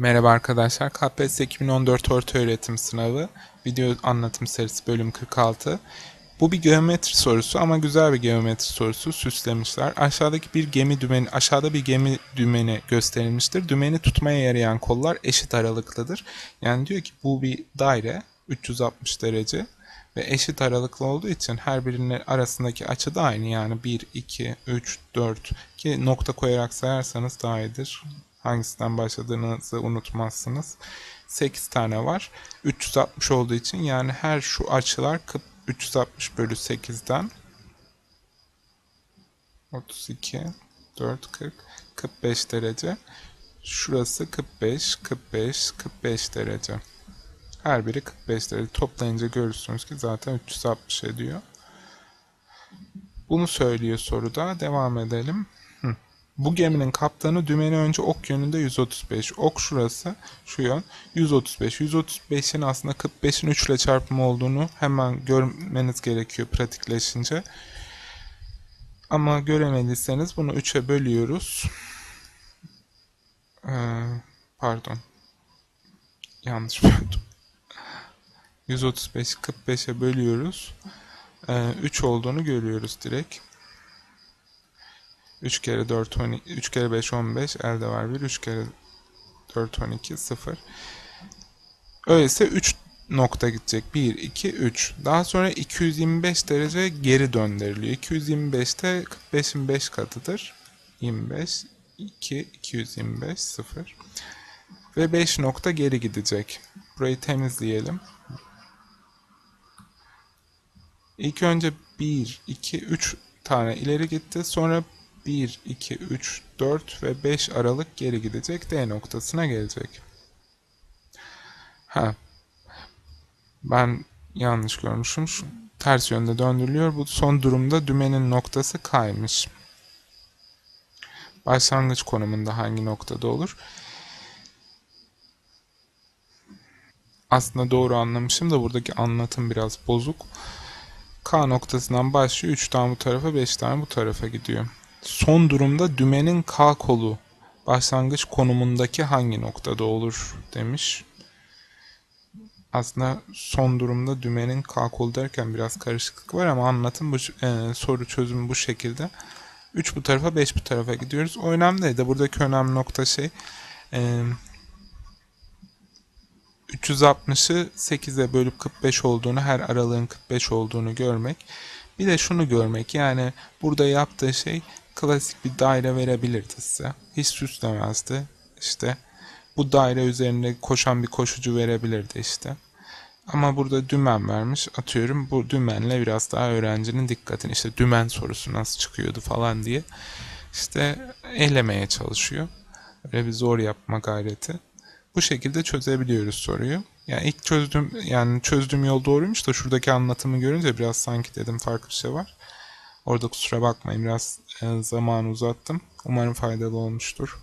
Merhaba arkadaşlar. KPSS 2014 Orta Öğretim Sınavı video anlatım serisi bölüm 46. Bu bir geometri sorusu ama güzel bir geometri sorusu süslemişler. Aşağıdaki bir gemi dümeni, aşağıda bir gemi dümeni gösterilmiştir. Dümeni tutmaya yarayan kollar eşit aralıklıdır. Yani diyor ki bu bir daire 360 derece ve eşit aralıklı olduğu için her birinin arasındaki açı da aynı. Yani 1, 2, 3, 4 ki nokta koyarak sayarsanız daha iyidir. Hangisinden başladığınızı unutmazsınız. 8 tane var. 360 olduğu için yani her şu açılar 360 bölü 8'den 32, 4, 40, 45 derece. Şurası 45, 45, 45 derece. Her biri 45 derece. Toplayınca görürsünüz ki zaten 360 ediyor. Bunu söylüyor soruda. Devam edelim. Hı. Bu geminin kaptanı dümeni önce ok yönünde 135. Ok şurası, şu yön 135. 135'in aslında 45'in 3 ile çarpımı olduğunu hemen görmeniz gerekiyor pratikleşince. Ama göremediyseniz bunu 3'e bölüyoruz. Ee, pardon. Yanlış böldüm. 135'i 45'e bölüyoruz. Ee, 3 olduğunu görüyoruz direkt. 3 kere 4 12, 3 kere 5 15 elde var 1 3 kere 4 12 0 öyleyse 3 nokta gidecek. 1 2 3 daha sonra 225 derece geri döndürülüyor. 225'te 45'in 5 katıdır. 25 2 225 0 ve 5 nokta geri gidecek. Burayı temizleyelim. İlk önce 1 2 3 tane ileri gitti. Sonra 1, 2, 3, 4 ve 5 aralık geri gidecek. D noktasına gelecek. Ha. Ben yanlış görmüşüm. Şu ters yönde döndürülüyor. Bu son durumda dümenin noktası kaymış. Başlangıç konumunda hangi noktada olur? Aslında doğru anlamışım da buradaki anlatım biraz bozuk. K noktasından başlıyor. 3 tane bu tarafa 5 tane bu tarafa gidiyor. Son durumda dümenin K kolu başlangıç konumundaki hangi noktada olur demiş. Aslında son durumda dümenin K kolu derken biraz karışıklık var ama anlatım bu e, soru çözümü bu şekilde. 3 bu tarafa 5 bu tarafa gidiyoruz. O önemli değil de buradaki önemli nokta şey e, 360'ı 8'e bölüp 45 olduğunu her aralığın 45 olduğunu görmek. Bir de şunu görmek yani burada yaptığı şey klasik bir daire verebilirdi size. Hiç süslemezdi. İşte bu daire üzerinde koşan bir koşucu verebilirdi işte. Ama burada dümen vermiş. Atıyorum bu dümenle biraz daha öğrencinin dikkatini işte dümen sorusu nasıl çıkıyordu falan diye işte elemeye çalışıyor. Öyle bir zor yapma gayreti. Bu şekilde çözebiliyoruz soruyu. Yani ilk çözdüm yani çözdüğüm yol doğruymuş da şuradaki anlatımı görünce biraz sanki dedim farklı bir şey var. Orada kusura bakmayın biraz e, zaman uzattım. Umarım faydalı olmuştur.